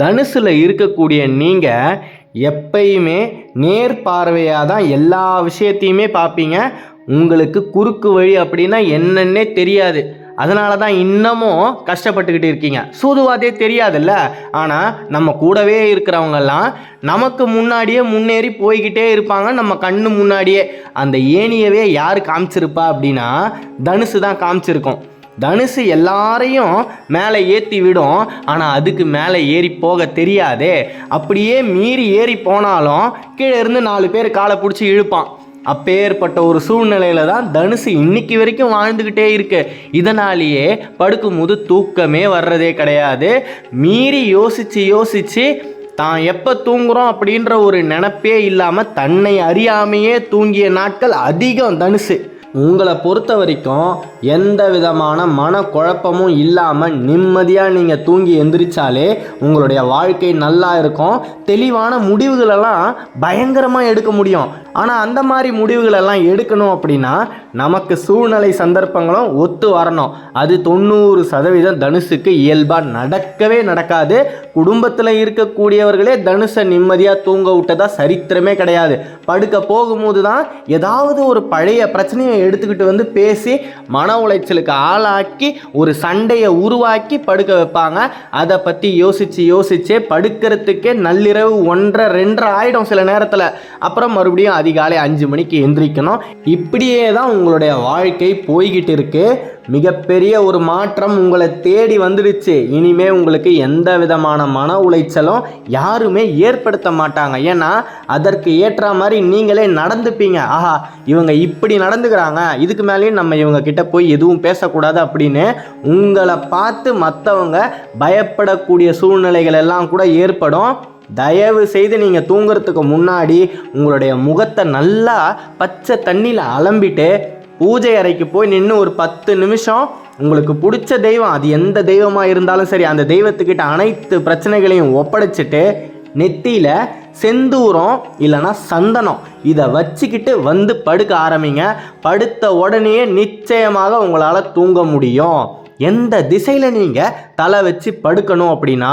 தனுசில் இருக்கக்கூடிய நீங்கள் எப்பயுமே நேர் பார்வையாக தான் எல்லா விஷயத்தையுமே பார்ப்பீங்க. உங்களுக்கு குறுக்கு வழி அப்படின்னா என்னன்னே தெரியாது. அதனால தான் இன்னமும் கஷ்டப்பட்டுக்கிட்டு இருக்கீங்க. சூதுவாதே தெரியாதுல்ல. ஆனால் நம்ம கூடவே இருக்கிறவங்கெல்லாம் நமக்கு முன்னாடியே முன்னேறி போய்கிட்டே இருப்பாங்க. நம்ம கண்ணு முன்னாடியே. அந்த ஏணியவே யார் காமிச்சிருப்பா அப்படின்னா தனுசு தான் காமிச்சிருக்கோம். தனுசு எல்லாரையும் மேலே ஏற்றி விடும். ஆனால் அதுக்கு மேலே ஏறி போக தெரியாதே. அப்படியே மீறி ஏறி போனாலும் கீழே இருந்து நாலு பேர் காலை பிடிச்சி இழுப்பான். அப்பேற்பட்ட ஒரு சூழ்நிலையில தான் தனுசு இன்னைக்கு வரைக்கும் வாழ்ந்துக்கிட்டே இருக்கு. இதனாலேயே படுக்கும்போது தூக்கமே வர்றதே கிடையாது. மீறி யோசிச்சு யோசிச்சு தான் எப்போ தூங்குறோம் அப்படின்ற ஒரு நினப்பே இல்லாமல் தன்னை அறியாமையே தூங்கிய நாட்கள் அதிகம் தனுசு. உங்களை பொறுத்த வரைக்கும் எந்த விதமான மனக்குழப்பமும் இல்லாமல் நிம்மதியாக நீங்கள் தூங்கி எந்திரிச்சாலே உங்களுடைய வாழ்க்கை நல்லா இருக்கும். தெளிவான முடிவுகளெல்லாம் பயங்கரமாக எடுக்க முடியும். ஆனால் அந்த மாதிரி முடிவுகளெல்லாம் எடுக்கணும் அப்படின்னா நமக்கு சூழ்நிலை சந்தர்ப்பங்களும் ஒத்து வரணும். அது தொண்ணூறு சதவீதம் தனுசுக்கு இயல்பாக நடக்கவே நடக்காது. குடும்பத்தில் இருக்கக்கூடியவர்களே தனுசை நிம்மதியாக தூங்க விட்டதா சரித்திரமே கிடையாது. படுக்க போகும்போது தான் ஏதாவது ஒரு பழைய பிரச்சனையை எடுத்துக்கிட்டு வந்து பேசி மன உளைச்சலுக்கு ஆளாக்கி ஒரு சண்டையை உருவாக்கி படுக்க வைப்பாங்க. அதை பற்றி யோசித்து யோசிச்சே படுக்கிறதுக்கே நள்ளிரவு ஒன்றரை ரெண்டரை ஆயிடும் சில நேரத்தில். அப்புறம் மறுபடியும் அதிகாலை அஞ்சு மணிக்கு எந்திரிக்கணும். இப்படியே தான் உங்களுடைய வாழ்க்கை போய்கிட்டு இருக்குது மிகப்பெரிய ஒரு மாற்றம் உங்களை தேடி வந்துடுச்சு. இனிமே உங்களுக்கு எந்த விதமான மன உளைச்சலும் யாருமே ஏற்படுத்த மாட்டாங்க. ஏன்னா அதற்கு ஏற்ற மாதிரி நீங்களே நடந்துப்பீங்க. ஆஹா இவங்க இப்படி நடந்துக்கிறாங்க. இதுக்கு மேலேயும் நம்ம இவங்க கிட்ட போய் எதுவும் பேசக்கூடாது அப்படின்னு உங்களை பார்த்து மற்றவங்க பயப்படக்கூடிய சூழ்நிலைகள் எல்லாம் கூட ஏற்படும். தயவு செய்து நீங்கள் தூங்குறதுக்கு முன்னாடி உங்களுடைய முகத்தை நல்லா பச்சை தண்ணியில் அலம்பிட்டு பூஜை அறைக்கு போய் நின்று ஒரு பத்து நிமிஷம் உங்களுக்கு பிடிச்ச தெய்வம் அது எந்த தெய்வமாக இருந்தாலும் சரி அந்த தெய்வத்துக்கிட்ட அனைத்து பிரச்சனைகளையும் ஒப்படைச்சிட்டு நெத்தியில் செந்தூரம் இல்லைன்னா சந்தனம் இதை வச்சுக்கிட்டு வந்து படுக்க ஆரம்பிங்க. படுத்த உடனே நிச்சயமாக உங்களால் தூங்க முடியும். எந்த திசையில் நீங்கள் தலை வச்சு படுக்கணும் அப்படின்னா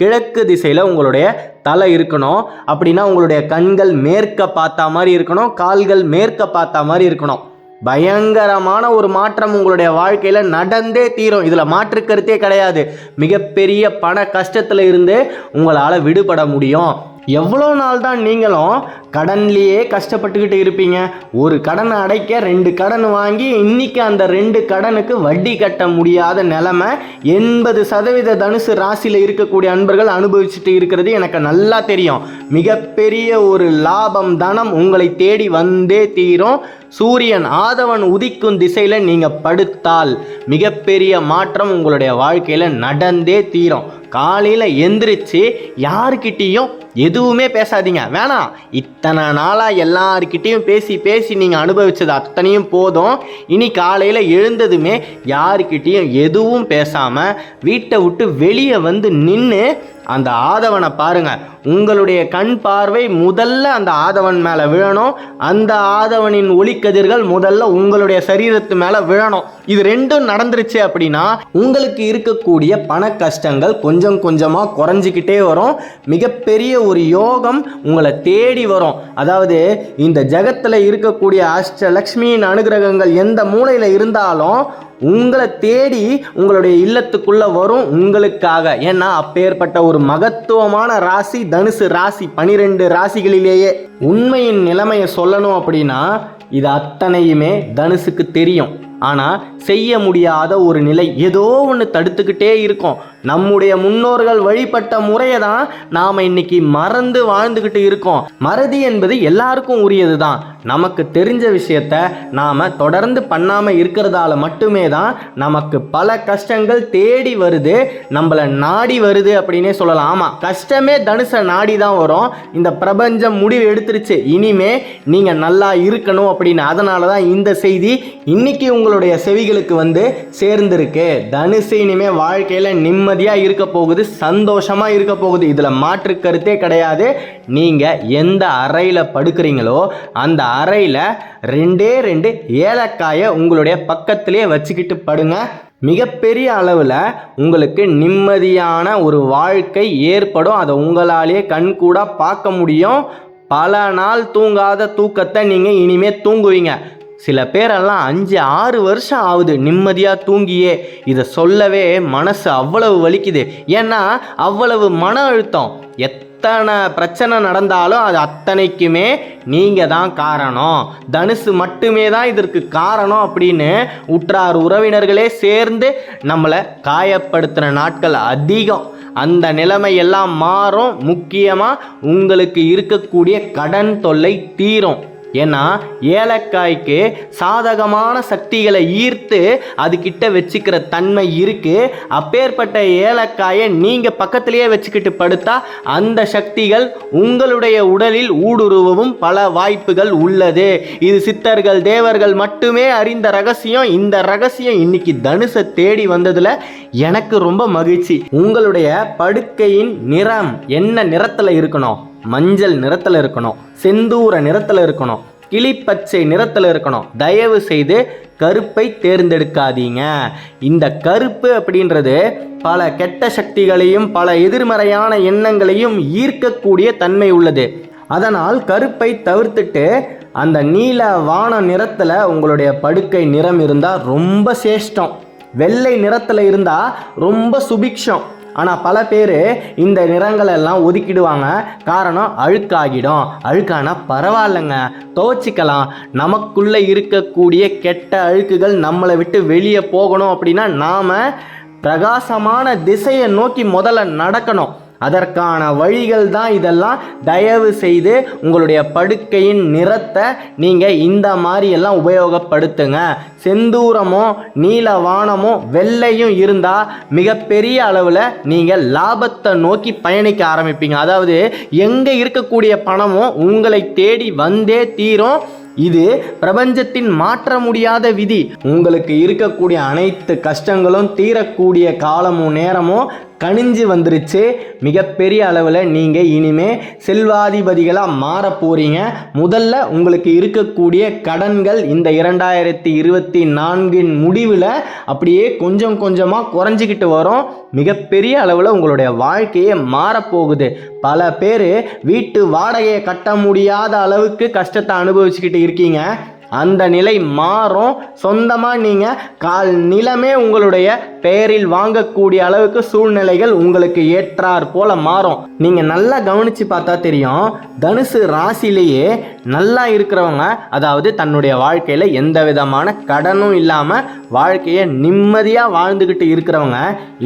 கிழக்கு திசையில் உங்களுடைய தலை இருக்கணும். அப்படின்னா உங்களுடைய கண்கள் மேற்க பார்த்தா மாதிரி இருக்கணும் கால்கள் மேற்க பார்த்தா மாதிரி இருக்கணும். பயங்கரமான ஒரு மாற்றம் உங்களுடைய வாழ்க்கையில் நடந்தே தீரும். இதில் மாற்று கருத்தே கிடையாது. மிகப்பெரிய பண கஷ்டத்தில் இருந்து உங்களால் விடுபட முடியும். எவ்வளோ நாள் தான் நீங்களும் கடன்லேயே கஷ்டப்பட்டுக்கிட்டு இருப்பீங்க? ஒரு கடனை அடைக்க ரெண்டு கடன் வாங்கி இன்னைக்கு அந்த ரெண்டு கடனுக்கு வட்டி கட்ட முடியாத நிலமை எண்பது சதவீத தனுசு ராசியில் இருக்கக்கூடிய அன்பர்கள் அனுபவிச்சுட்டு இருக்கிறது எனக்கு நல்லா தெரியும். மிகப்பெரிய ஒரு லாபம் தனம் உங்களை தேடி வந்தே தீரும். சூரியன் ஆதவன் உதிக்கும் திசையில் நீங்கள் படுத்தால் மிகப்பெரிய மாற்றம் உங்களுடைய வாழ்க்கையில் நடந்தே தீரும். காலையில் எந்திரிச்சு யாருக்கிட்டேயும் எதுவுமே பேசாதீங்க. வேணாம். இத்தனை நாளாக எல்லாருக்கிட்டேயும் பேசி பேசி நீங்கள் அனுபவித்தது அத்தனையும் போதும். இனி காலையில் எழுந்ததுமே யாருக்கிட்டேயும் எதுவும் பேசாமல் வீட்டை விட்டு வெளியே வந்து நின்று அந்த ஆதவனை பாருங்க. உங்களுடைய கண் பார்வை முதல்ல அந்த ஆதவன் மேலே விழணும். அந்த ஆதவனின் ஒளிக்கதிர்கள் முதல்ல உங்களுடைய சரீரத்து மேலே விழணும். இது ரெண்டும் நடந்துருச்சு அப்படின்னா உங்களுக்கு இருக்கக்கூடிய பண கஷ்டங்கள் கொஞ்சம் கொஞ்சமாக குறைஞ்சிக்கிட்டே வரும். மிகப்பெரிய ஒரு யோகம் உங்களை தேடி வரும். அதாவது இந்த ஜகத்தில் இருக்கக்கூடிய அஷ்டலக்ஷ்மியின் அனுகிரகங்கள் எந்த மூலையில் இருந்தாலும் உங்களை தேடி உங்களுடைய இல்லத்துக்குள்ள வரும் உங்களுக்காக. ஏன்னா அப்பேற்பட்ட ஒரு மகத்துவமான ராசி தனுசு ராசி பனிரெண்டு ராசிகளிலேயே. உண்மையின் நிலைமையை சொல்லணும் அப்படின்னா இது அத்தனையுமே தனுசுக்கு தெரியும். ஆனால் செய்ய முடியாத ஒரு நிலை ஏதோ ஒன்று தடுத்துக்கிட்டே இருக்கும். நம்முடைய முன்னோர்கள் வழிபட்ட முறையை தான் நாம் இன்னைக்கு மறந்து வாழ்ந்துக்கிட்டு இருக்கோம். மறதி என்பது எல்லாருக்கும் உரியது தான் நமக்கு தெரிஞ்ச விஷயத்த நாம் தொடர்ந்து பண்ணாமல் இருக்கிறதால மட்டுமே தான் நமக்கு பல கஷ்டங்கள் தேடி வருது நம்மளை நாடி வருது அப்படின்னே சொல்லலாம். ஆமாம் கஷ்டமே தனுசை நாடி தான் வரும். இந்த பிரபஞ்சம் முடிவு எடுத்துருச்சு. இனிமே நீங்கள் நல்லா இருக்கணும் அப்படின்னு. அதனால தான் இந்த செய்தி இன்னைக்கு உங்களுடைய செவிகளுக்கு வந்து சேர்ந்திருக்கு. தனுசு இனிமே வாழ்க்கையில் நிம்மதியாக இருக்க போகுது சந்தோஷமாக இருக்க போகுது. இதில் மாற்று கருத்தே கிடையாது. நீங்கள் எந்த அறையில் படுக்கிறீங்களோ அந்த அறையில் ரெண்டே ரெண்டு ஏலக்காயை உங்களுடைய பக்கத்திலே வச்சுக்கிட்டு படுங்க. மிகப்பெரிய அளவில் உங்களுக்கு நிம்மதியான ஒரு வாழ்க்கை ஏற்படும். அதை உங்களாலேயே கண்கூடாக பார்க்க முடியும். பல நாள் தூங்காத தூக்கத்தை நீங்கள் இனிமே தூங்குவீங்க. சில பேரெல்லாம் அஞ்சு ஆறு வருஷம் ஆகுது நிம்மதியாக தூங்கியே. இதை சொல்லவே மனசு அவ்வளவு வலிக்குது. ஏன்னா அவ்வளவு மன அழுத்தம். எத்தனை பிரச்சனை நடந்தாலும் அது அத்தனைக்குமே நீங்கள் தான் காரணம். தனுசு மட்டுமே தான் இதற்கு காரணம் அப்படின்னு உற்றார் உறவினர்களே சேர்ந்து நம்மளை காயப்படுத்துகிற நாட்கள் அதிகம். அந்த நிலைமை எல்லாம் மாறும். முக்கியமாக உங்களுக்கு இருக்கக்கூடிய கடன் தொல்லை தீரும். ஏன்னா ஏலக்காய்க்கு சாதகமான சக்திகளை ஈர்த்து அதுக்கிட்ட வச்சுக்கிற தன்மை இருக்குது அப்பேற்பட்ட ஏலக்காயை நீங்கள் பக்கத்திலேயே வச்சுக்கிட்டு படுத்தா அந்த சக்திகள் உங்களுடைய உடலில் ஊடுருவவும் பல வாய்ப்புகள் உள்ளது. இது சித்தர்கள் தேவர்கள் மட்டுமே அறிந்த ரகசியம். இந்த ரகசியம் இன்னைக்கு தனுசை தேடி வந்ததில் எனக்கு ரொம்ப மகிழ்ச்சி. உங்களுடைய படுக்கையின் நிறம் என்ன நிறத்தில் இருக்கணும்? மஞ்சள் நிறத்தில் இருக்கணும் செந்தூர நிறத்தில் இருக்கணும் கிளிப்பச்சை நிறத்தில் இருக்கணும். தயவு செய்து கருப்பை தேர்ந்தெடுக்காதீங்க. இந்த கருப்பு அப்படின்றது பல கெட்ட சக்திகளையும் பல எதிர்மறையான எண்ணங்களையும் ஈர்க்கக்கூடிய தன்மை உள்ளது. அதனால் கருப்பை தவிர்த்துட்டு அந்த நீல வான நிறத்தில் உங்களுடைய படுக்கை நிறம் இருந்தால் ரொம்ப சேஷ்டம் வெள்ளை நிறத்தில் இருந்தால் ரொம்ப சுபிக்ஷம். ஆனால் பல பேர் இந்த நிறங்கள் எல்லாம் ஒதுக்கிடுவாங்க. காரணம் அழுக்காகிடும். அழுக்கானா பரவாயில்லைங்க. துவச்சிக்கலாம். நமக்குள்ளே இருக்கக்கூடிய கெட்ட அழுக்குகள் நம்மளை விட்டு வெளியே போகணும் அப்படின்னா நாம் பிரகாசமான திசையை நோக்கி முதல்ல நடக்கணும். அதற்கான வழிகள் தான் இதெல்லாம். தயவு செய்து உங்களுடைய படுக்கையின் நிறத்தை நீங்கள் இந்த மாதிரி எல்லாம் உபயோகப்படுத்துங்க. செந்தூரமோ நீல வானமோ வெள்ளையும் இருந்தால் மிகப்பெரிய அளவில் நீங்கள் லாபத்தை நோக்கி பயணிக்க ஆரம்பிப்பீங்க. அதாவது எங்கே இருக்கக்கூடிய பணமும் உங்களை தேடி வந்தே தீரும். இது பிரபஞ்சத்தின் மாற்ற முடியாத விதி. உங்களுக்கு இருக்கக்கூடிய அனைத்து கஷ்டங்களும் தீரக்கூடிய காலமும் நேரமும் கணிஞ்சு வந்துருச்சு. மிகப்பெரிய அளவில் நீங்கள் இனிமே செல்வாதிபதிகளாக மாற போகிறீங்க முதல்ல உங்களுக்கு இருக்கக்கூடிய கடன்கள் இந்த இரண்டாயிரத்தி இருபத்தி நான்கின் முடிவில் அப்படியே கொஞ்சம் கொஞ்சமாக குறைஞ்சிக்கிட்டு வரும். மிகப்பெரிய அளவில் உங்களுடைய வாழ்க்கையே மாறப்போகுது பல பேர் வீட்டு வாடகையை கட்ட முடியாத அளவுக்கு கஷ்டத்தை அனுபவிச்சுக்கிட்டு இருக்கீங்க. அந்த நிலை மாறும். சொந்தமாக நீங்கள் கால் நிலமே உங்களுடைய பெயரில் வாங்கக்கூடிய அளவுக்கு சூழ்நிலைகள் உங்களுக்கு ஏற்றார் போல மாறும். நீங்கள் நல்லா கவனித்து பார்த்தா தெரியும் தனுசு ராசிலேயே நல்லா இருக்கிறவங்க அதாவது தன்னுடைய வாழ்க்கையில் எந்த விதமான கடனும் இல்லாமல் வாழ்க்கையை நிம்மதியாக வாழ்ந்துக்கிட்டு இருக்கிறவங்க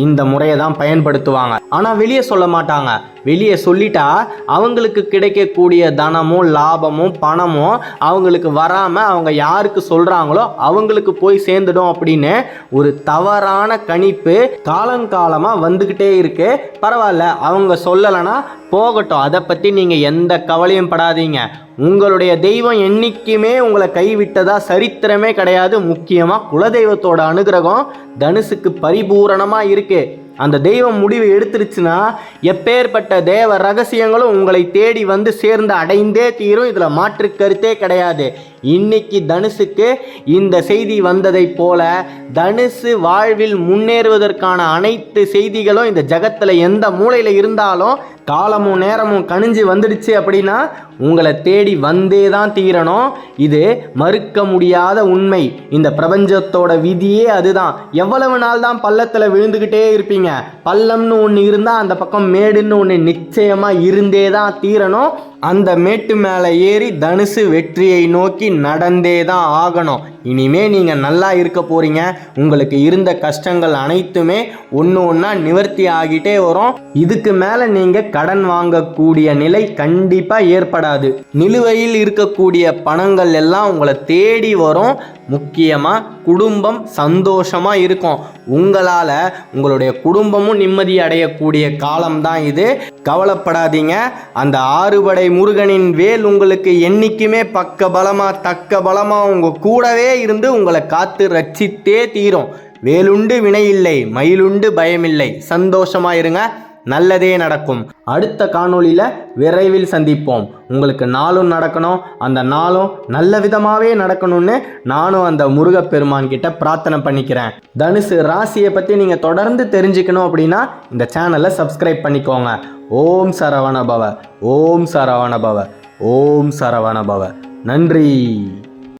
இந்த முறையை தான் பயன்படுத்துவாங்க. ஆனால் வெளியே சொல்ல மாட்டாங்க. வெளியே சொல்லிட்டா அவங்களுக்கு கிடைக்கக்கூடிய தனமும் லாபமும் பணமும் அவங்களுக்கு வராமல் அவங்க யாருக்கு சொல்கிறாங்களோ அவங்களுக்கு போய் சேர்ந்துடும் அப்படின்னு ஒரு தவறான கணிப்பு காலங்காலமாக வந்துக்கிட்டே இருக்கு. பரவாயில்ல அவங்க சொல்லலைன்னா போகட்டும். அதை பற்றி நீங்கள் எந்த கவலையும் படாதீங்க. உங்களுடைய தெய்வம் என்னைக்குமே உங்களை கைவிட்டதா சரித்திரமே கிடையாது. முக்கியமாக குலதெய்வத்தோட அனுகிரகம் தனுசுக்கு பரிபூரணமாக இருக்கு. அந்த தெய்வம் முடிவு எடுத்துருச்சுன்னா எப்பேற்பட்ட தேவ ரகசியங்களும் உங்களை தேடி வந்து சேர்ந்து அடைந்தே தீரும். இதில் மாற்று கருத்தே கிடையாது. இன்னைக்கு தனுசுக்கு இந்த செய்தி வந்ததைப் போல தனுசு வாழ்வில் முன்னேறுவதற்கான அனைத்து செய்திகளும் இந்த ஜகத்தில் எந்த மூலையில் இருந்தாலும் காலமும் நேரமும் கணிஞ்சு வந்துடுச்சு அப்படின்னா உங்களை தேடி வந்தே தான் தீரணும். இது மறுக்க முடியாத உண்மை. இந்த பிரபஞ்சத்தோட விதியே அதுதான். எவ்வளவு நாள் தான் பள்ளத்தில் விழுந்துக்கிட்டே இருப்பீங்க. பள்ளம்னு ஒன்று இருந்தால் அந்த பக்கம் மேடுன்னு ஒன்று நிச்சயமாக இருந்தே தான் தீரணும். அந்த மேட்டு மேலே ஏறி தனுசு வெற்றியை நோக்கி நடந்தே தான் ஆகணும். இனிமே நீங்கள் நல்லா இருக்க போறீங்க. உங்களுக்கு இருந்த கஷ்டங்கள் அனைத்துமே ஒன்று ஒன்றா நிவர்த்தி ஆகிட்டே வரும். இதுக்கு மேலே நீங்கள் கடன் வாங்கக்கூடிய நிலை கண்டிப்பாக ஏற்படாது நிலுவையில் இருக்கக்கூடிய பணங்கள் எல்லாம் உங்களை தேடி வரும். முக்கியமாக குடும்பம் சந்தோஷமாக இருக்கும். உங்களால் உங்களுடைய குடும்பமும் நிம்மதி அடையக்கூடிய காலம்தான் இது. கவலைப்படாதீங்க. அந்த ஆறுபடை முருகனின் வேல் உங்களுக்கு என்றைக்குமே பக்க பலமாக தக்க பலமாக உங்கள் கூடவே இருந்து உங்களை காத்து ரட்சித்தே தீரும். வேலுண்டு வினையில்லை மயிலுண்டு பயமில்லை. சந்தோஷமாக இருங்க. நல்லதே நடக்கும். அடுத்த காணொளியில் விரைவில் சந்திப்போம். உங்களுக்கு நாளும் நடக்கணும். அந்த நாளும் நல்ல விதமாகவே நடக்கணும்னு நானும் அந்த முருகப்பெருமான் கிட்ட பிரார்த்தனை பண்ணிக்கிறேன். தனுசு ராசியை பற்றி நீங்கள் தொடர்ந்து தெரிஞ்சுக்கணும் அப்படின்னா இந்த சேனலை சப்ஸ்கிரைப் பண்ணிக்கோங்க. ஓம் சரவண பவ ஓம் சரவண பவ ஓம் சரவண பவ நன்றி.